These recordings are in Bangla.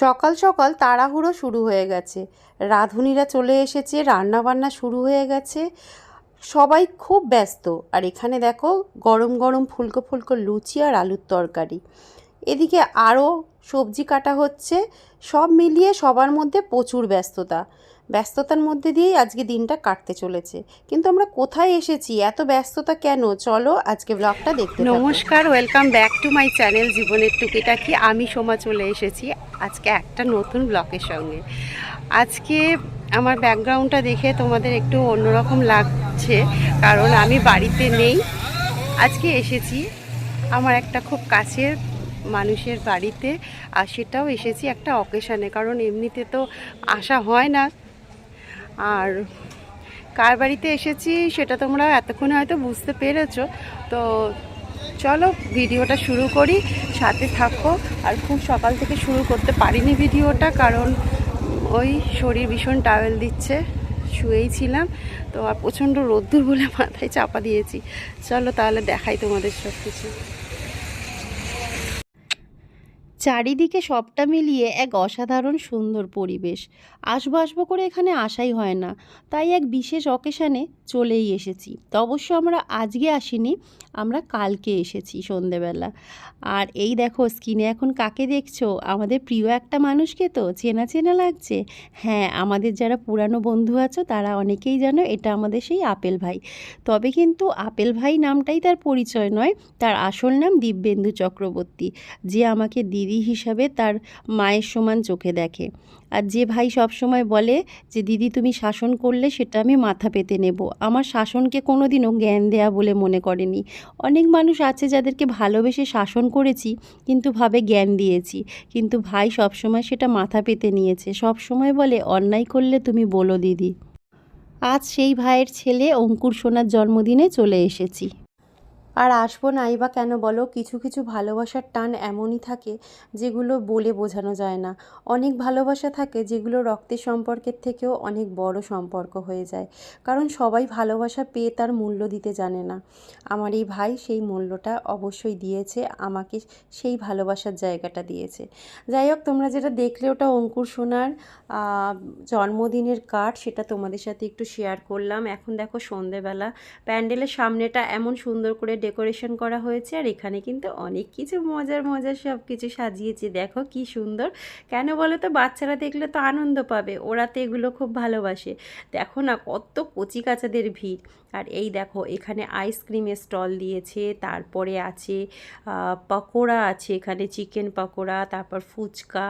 সকাল সকাল তাড়াহুড়ো শুরু হয়ে গেছে। রাঁধুনিরা চলে এসেছে রান্না বান্না শুরু হয়ে গেছে। সবাই খুব ব্যস্ত। আর এখানে দেখো, গরম গরম ফুলকো ফুলকো লুচি আর আলুর তরকারি। এদিকে আরও সবজি কাটা হচ্ছে। সব মিলিয়ে সবার মধ্যে প্রচুর ব্যস্ততা। ব্যস্ততার মধ্যে দিয়েই আজকে দিনটা কাটতে চলেছে। কিন্তু আমরা কোথায় এসেছি? এত ব্যস্ততা কেন? চলো আজকে ব্লগটা দেখতে নমস্কার welcome back to my channel জীবনের টুকিটাকি। আমি সোমা চলে এসেছি আজকে একটা নতুন ব্লকের সঙ্গে। আজকে আমার ব্যাকগ্রাউন্ডটা দেখে তোমাদের একটু অন্যরকম লাগছে, কারণ আমি বাড়িতে নেই। আজকে এসেছি আমার একটা খুব কাছের মানুষের বাড়িতে, আর সেটাও এসেছি একটা অকেশানে কারণ এমনিতে তো আসা হয় না। আর কার বাড়িতে এসেছি সেটা তোমরা এতক্ষণে হয়তো বুঝতে পেরেছ। তো চলো ভিডিওটা শুরু করি, সাথে থাকো। আর খুব সকাল থেকে শুরু করতে পারিনি ভিডিওটা কারণ ওই শরীর ভীষণ টাওয়েল দিচ্ছে, শুয়েই ছিলাম। তো আর প্রচণ্ড রোদ্দুর বলে মাথায় চাপা দিয়েছি। চলো তাহলে দেখাই তোমাদের সব কিছু চারিদিকে সবটা মিলিয়ে এক অসাধারণ সুন্দর পরিবেশ। আসব আসব করে এখানে আসাই হয় না। তাই এক বিশেষ অকেশানে চলেই এসেছি। তো অবশ্য আমরা আজকে আসিনি, আমরা কালকে এসেছি সন্ধেবেলা। আর এই দেখো স্কিনে এখন কাকে দেখছ? আমাদের প্রিয় একটা মানুষকে তো, চেনা চেনা লাগছে। হ্যাঁ আমাদের যারা পুরানো বন্ধু আছো, তারা অনেকেই জানো, এটা আমাদের সেই আপেল ভাই। তবে কিন্তু আপেল ভাই নামটাই তার পরিচয় নয়, তার আসল নাম দিব্যেন্দু চক্রবর্তী। যে আমাকে দিদি হিসাবে তার মায়ের সমান চোখে দেখে। আর যে ভাই সব সময় বলে যে, দিদি, তুমি শাসন করলে সেটা আমি মাথা পেতে নেব। আমার শাসনকে কোনো দিনও জ্ঞান দেয়া বলে মনে করেনি। অনেক মানুষ আছে যাদেরকে ভালোবেসে শাসন করেছি, কিন্তু ভাবে জ্ঞান দিয়েছি। কিন্তু ভাই সব সময় সেটা মাথা পেতে নিয়েছে। সব সময় বলে, অন্যায় করলে তুমি বলো, দিদি। আজ সেই ভাইয়ের ছেলে অঙ্কুর সোনার জন্মদিনে চলে এসেছি। আর আসব নাই বা কেন বলো? কিছু কিছু ভালোবাসার টান এমনই থাকে যেগুলো বলে বোঝানো যায় না। অনেক ভালোবাসা থাকে যেগুলো রক্তের সম্পর্কের থেকেও অনেক বড় সম্পর্ক হয়ে যায়। কারণ সবাই ভালোবাসা পেয়ে তার মূল্য দিতে জানে না। আমার এই ভাই সেই মূল্যটা অবশ্যই দিয়েছে, আমাকে সেই ভালোবাসার জায়গাটা দিয়েছে। যাই হোক, তোমরা যেটা দেখলে ওটা অঙ্কুর সোনার জন্মদিনের কার্ড, সেটা তোমাদের সাথে একটু শেয়ার করলাম। এখন দেখো সন্ধেবেলা। প্যান্ডেলের সামনেটা এমন সুন্দর করে ডেকোরেশন করা হয়েছে আর এখানে কিন্তু অনেক কিছু মজার মজার সব কিছু সাজিয়েছে। দেখো কি সুন্দর। কেন বলো তো? বাচ্চারা দেখলে তো আনন্দ পাবে। ওরা তো এগুলো খুব ভালোবাসে। দেখো না কত কচি কাচাদের ভিড়। আর এই দেখো, এখানে আইসক্রিমের স্টল দিয়েছে, তারপরে আছে পকোড়া আছে এখানে চিকেন পকোড়া, তারপর ফুচকা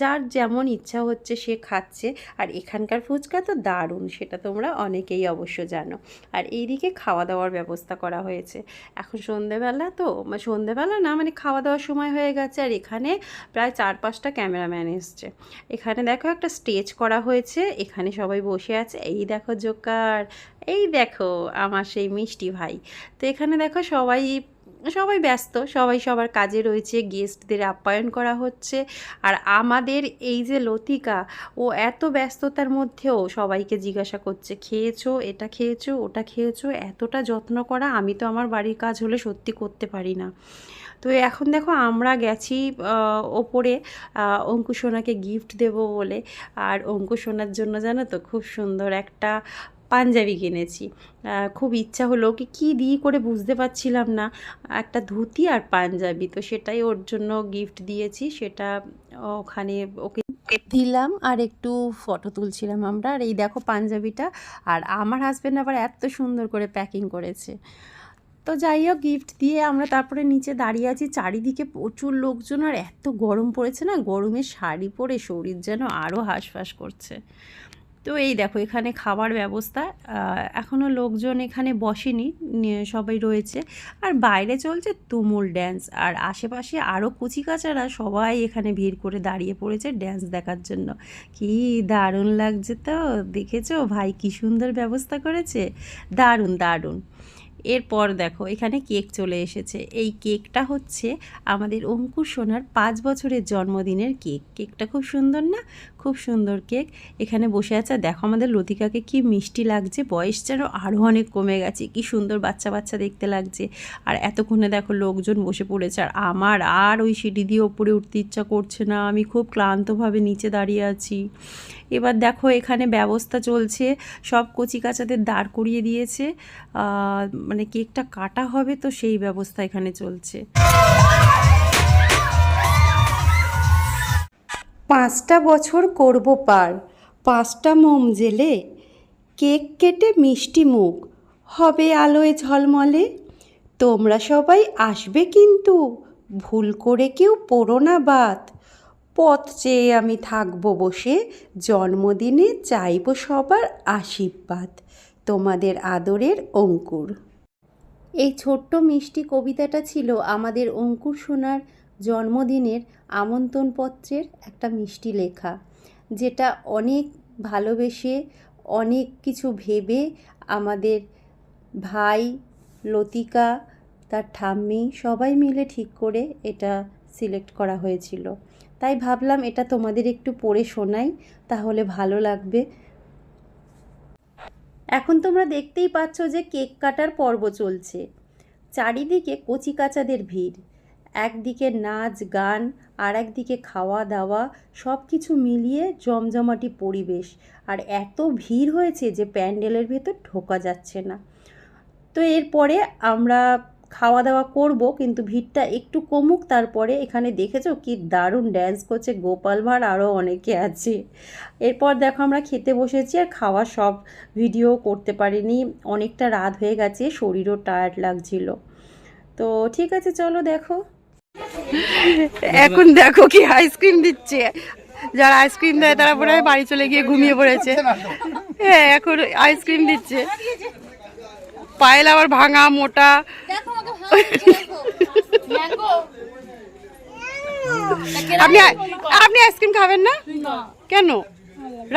যার যেমন ইচ্ছা হচ্ছে সে খাচ্ছে। আর এখানকার ফুচকা তো দারুণ, সেটা তোমরা অনেকেই অবশ্য জানো। আর এইদিকে খাওয়া দাওয়ার ব্যবস্থা করা হয়েছে। এখন সন্ধেবেলা তো সন্ধেবেলা না মানে খাওয়া দাওয়ার সময় হয়ে গেছে, আর এখানে প্রায় চার পাঁচটা ক্যামেরাম্যান এসছে। এখানে দেখো একটা স্টেজ করা হয়েছে, এখানে সবাই বসে আছে। এই দেখো জোকার এই দেখো আমার সেই মিষ্টি ভাই। তো এখানে দেখো সবাই সবাই ব্যস্ত সবাই সবার কাজে রয়েছে গেস্টদের আপ্যায়ন করা হচ্ছে। আর আমাদের এই যে লতিকা ও এত ব্যস্ততার মধ্যেও সবাইকে জিজ্ঞাসা করছে খেয়েছো? এটা খেয়েছো? ওটা খেয়েছো? এতটা যত্ন করা? আমি তো আমার বাড়ির কাজ হলে সত্যি করতে পারি না। তো এখন দেখো আমরা গেছি ওপরে আহ, অঙ্কু সোনাকে গিফট দেব বলে। আর অঙ্কুশোনার জন্য জানো তো খুব সুন্দর একটা পাঞ্জাবি কিনেছি। খুব ইচ্ছা হলো কি, কী দিই করে বুঝতে পারছিলাম না। একটা ধুতি আর পাঞ্জাবি, তো সেটাই ওর জন্য গিফট দিয়েছি। সেটা ওখানে ওকে দিলাম আর একটু ফটো তুলছিলাম আমরা। আর এই দেখো পাঞ্জাবিটা, আর আমার হাজব্যান্ড আবার এত সুন্দর করে প্যাকিং করেছে। তো যাই হোক গিফট দিয়ে আমরা তারপরে নিচে দাঁড়িয়ে আছি। চারিদিকে প্রচুর লোকজন, আর এত গরম পড়েছে না, গরমে শাড়ি পরে শরীর যেন আরও হাঁসফাঁস করছে। তো এই দেখো, এখানে খাবার ব্যবস্থা এখনও এখনও লোকজন এখানে বসেনি সবাই রয়েছে। আর বাইরে চলছে তুমুল ড্যান্স আর আশেপাশে আরও কুচিকাচারা সবাই এখানে ভিড় করে দাঁড়িয়ে পড়েছে ড্যান্স দেখার জন্য। কি দারুণ লাগছে তো, দেখেছ? ভাই কি সুন্দর ব্যবস্থা করেছে। দারুণ দারুণ। এরপর দেখো, এখানে কেক চলে এসেছে। এই কেকটা হচ্ছে আমাদের অঙ্কুর সোনার পাঁচ বছরের জন্মদিনের কেক। কেকটা খুব সুন্দর না? খুব সুন্দর কেক। এখানে বসে আছে, দেখো আমাদের লতিকাকে কি মিষ্টি লাগছে। বয়স যেন আরও অনেক কমে গেছে। কি সুন্দর বাচ্চা বাচ্চা দেখতে লাগছে। আর এতক্ষণে দেখো লোকজন বসে পড়েছে। আর আমার আর ওই সিঁড়ি দিয়ে ওপরে উঠতে ইচ্ছা করছে না। আমি খুব ক্লান্তভাবে নিচে দাঁড়িয়ে আছি। এবার দেখো, এখানে ব্যবস্থা চলছে। সব কচি কাচাদের দাঁড় করিয়ে দিয়েছে। মানে কেকটা কাটা হবে তো সেই ব্যবস্থা এখানে চলছে। পাঁচটা বছর করব পার। পাঁচটা মোম জেলে কেক কেটে মিষ্টি মুখ। হবে আলোয় ঝলমলে। তোমরা সবাই আসবে কিন্তু। ভুল করে কেউ পড়ো না বাত। পথ চেয়ে আমি থাকব বসে। জন্মদিনে চাইব সবার আশীর্বাদ। তোমাদের আদরের অঙ্কুর। এই ছোট্ট মিষ্টি কবিতাটা ছিল আমাদের অঙ্কুর সোনার জন্মদিনের আমন্ত্রণপত্রের একটা মিষ্টি লেখা, যেটা অনেক ভালোবেসে, অনেক কিছু ভেবে আমাদের ভাই লতিকা, তার ঠাম্মি সবাই মিলে ঠিক করে এটা সিলেক্ট করা হয়েছিল। তাই ভাবলাম এটা তোমাদের একটু পড়ে শোনাই, তাহলে ভালো লাগবে। এখন তোমরা দেখতেই পাচ্ছ যে কেক কাটার পর্ব চলছে। চারিদিকে কচিকাচাদের ভিড়। একদিকে নাচ, গান, আর একদিকে খাওয়া দাওয়া সব কিছু মিলিয়ে জমজমাটি পরিবেশ। আর এত ভিড় হয়েছে যে প্যান্ডেলের ভেতর ঢোকা যাচ্ছে না। তো এরপরে আমরা খাওয়া দাওয়া করব, কিন্তু ভিড়টা একটু কমুক, তারপরে এখানে দেখেছ কি দারুণ ড্যান্স করছে গোপাল ভাঁড় আরও অনেকে আছে। এরপর দেখো আমরা খেতে বসেছি আর খাওয়া সব ভিডিও করতে পারিনি, অনেকটা রাত হয়ে গেছে, শরীরও টায়ার্ড লাগছিল। তো ঠিক আছে, চলো দেখো। এখন দেখো কি আইসক্রিম দিচ্ছে। যারা আইসক্রিম দেয় তারা পরে বাড়ি চলে গিয়ে ঘুমিয়ে পড়েছে। হ্যাঁ এখন আইসক্রিম দিচ্ছে। পায়েল আবার ভাঙা, মোটা। আপনি আপনি আইসক্রিম খাবেন না? কেন?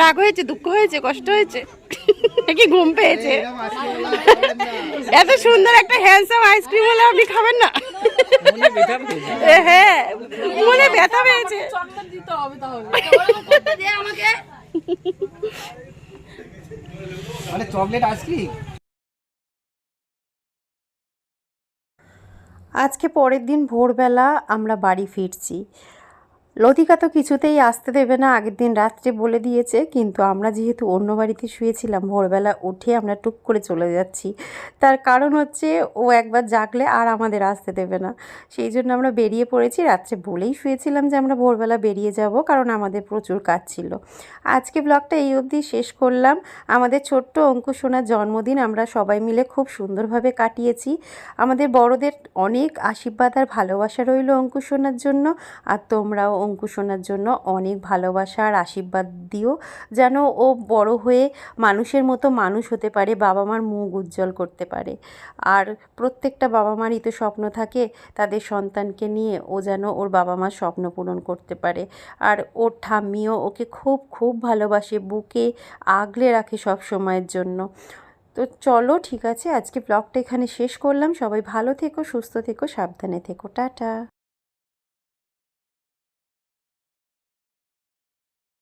রাগ হয়েছে দুঃখ হয়েছে কষ্ট হয়েছে? নাকি ঘুম পেয়েছে? এত সুন্দর একটা হ্যান্ডসাম আইসক্রিম হলে আপনি খাবেন না? হ্যাঁ মনে ব্যথা পেয়েছে। মানে চকলেট আইসক্রিম? আজকে পরের দিন ভোরবেলা আমরা বাড়ি ফিরছি। লতিকা তো কিছুতেই আসতে দেবে না, আগের দিন রাত্রে বলে দিয়েছে, কিন্তু আমরা যেহেতু অন্য বাড়িতে শুয়েছিলাম, ভোরবেলা উঠে আমরা টুক করে চলে যাচ্ছি। তার কারণ হচ্ছে, ও একবার জাগলে আর আমাদের আসতে দেবে না। সেই জন্য আমরা বেরিয়ে পড়েছি, রাত্রে বলেই শুয়েছিলাম যে আমরা ভোরবেলা বেরিয়ে যাব, কারণ আমাদের প্রচুর কাজ ছিল। আজকে ব্লগটা এই অবধি শেষ করলাম। আমাদের ছোট্ট অঙ্কুর সোনার জন্মদিন আমরা সবাই মিলে খুব সুন্দরভাবে কাটিয়েছি। আমাদের বড়দের অনেক আশীর্বাদ আর ভালোবাসা রইল অঙ্কুর সোনার জন্য, আর তোমরাও অঙ্কুর সোনার জন্য অনেক ভালোবাসা আর আশীর্বাদ দিও, যেন ও বড় হয়ে মানুষের মতো মানুষ হতে পারে বাবা মার মুখ উজ্জ্বল করতে পারে। আর প্রত্যেকটা বাবা মারই তো স্বপ্ন থাকে, তাদের সন্তানকে নিয়ে ও যেন ওর বাবা মার স্বপ্ন পূরণ করতে পারে। আর ওর ঠাম্মিও ওকে খুব খুব ভালোবাসে, বুকে আগলে রাখে সব সময়ের জন্য। তো চলো, ঠিক আছে, আজকে ব্লগটা এখানে শেষ করলাম। সবাই ভালো থেকো, সুস্থ থেকো, সাবধানে থেকো। টাটা।